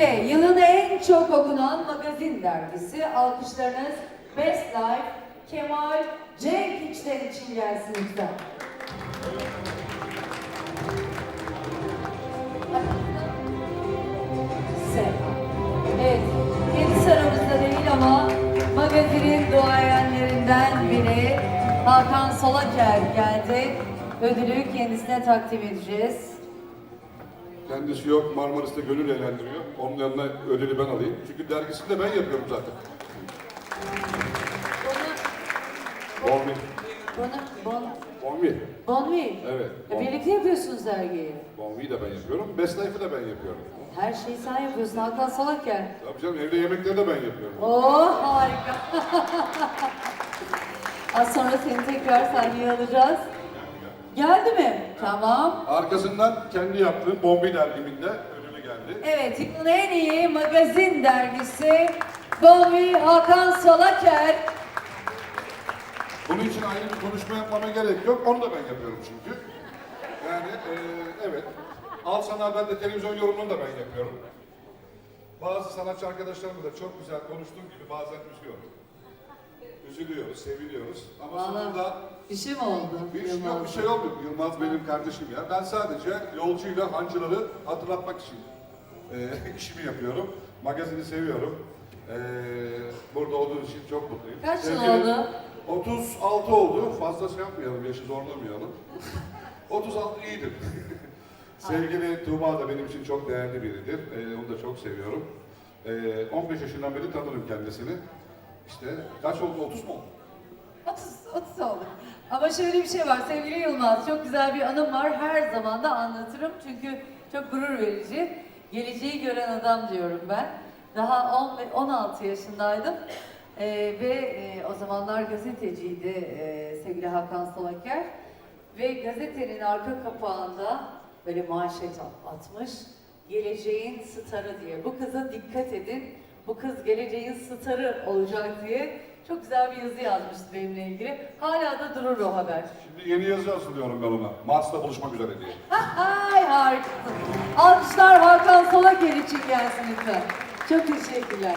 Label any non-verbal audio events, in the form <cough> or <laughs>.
Ve yılın en çok okunan magazin dergisi alkışlarınız Best Life Kemal Cenk İçler için gelsin lütfen. Evet, kendisi aramızda değil ama magazinin duayenlerinden biri Hakan Solaker geldi. Ödülü kendisine takdim edeceğiz. Kendisi yok Marmaris'te gönül eğlendiriyor. Onun yanına ödülü ben alayım. Çünkü dergisini de ben yapıyorum zaten. Bonvi. Bunu, Bon, Bonvi. Bonvi. Evet, E, Bon. Birlikte yapıyorsunuz dergiyi. Bonvi'yi de ben yapıyorum. Best Life'ı da ben yapıyorum. Her şeyi sen yapıyorsun Hakan Solaker. Tabii canım evde yemekleri de ben yapıyorum. Oh harika. <laughs> Az sonra seni tekrar sahneye alacağız. Geldi mi? Tamam. Arkasından kendi yaptığım Bonvi dergimin de ödülü geldi. Evet, yılın en iyi magazin dergisi Bonvi Hakan Solaker. Bunun için ayrı bir konuşma yapmama gerek yok. Onu da ben yapıyorum çünkü. Yani eee, evet. Al Sana Haber'de televizyon yorumunu da ben yapıyorum. Bazı sanatçı arkadaşlarımla da çok güzel konuştuğum gibi bazen üzüyorum. Üzülüyoruz, seviliyoruz. Ama sonunda Valla bir şey mi oldu? bir, şey- yok, bir şey olmuyor. Yılmaz benim kardeşim ya. Ben sadece yolcuyla hancıları hatırlatmak için eee, <laughs> işimi yapıyorum. Magazini seviyorum. Eee, burada olduğunuz için çok mutluyum. Kaç yıl Sevgili- oldu? 36 oldu. Fazla şey yapmayalım, yaşı zorlamayalım. <laughs> 36 iyidir. <laughs> Sevgili Tuğba da benim için çok değerli biridir. Ee, onu da çok seviyorum. Ee, 15 yaşından beri tanırım kendisini. İşte kaç oldu? 30 mu oldu? 30, 30 oldu. Ama şöyle bir şey var sevgili Yılmaz, çok güzel bir anım var. Her zaman da anlatırım çünkü çok gurur verici. Geleceği gören adam diyorum ben. Daha 10 ve 16 yaşındaydım. Ee, ve e, o zamanlar gazeteciydi e, sevgili Hakan Solaker. Ve gazetenin arka kapağında böyle manşet atmış. Geleceğin starı diye. Bu kıza dikkat edin. Bu kız geleceğin starı olacak diye çok güzel bir yazı yazmıştı benimle ilgili. Hala da durur o haber. Şimdi yeni yazı hazırlıyorum ben ona. Mars'ta buluşmak üzere diye. Ay harikasın. Alkışlar Hakan Solaker için gelsin lütfen. Çok teşekkürler.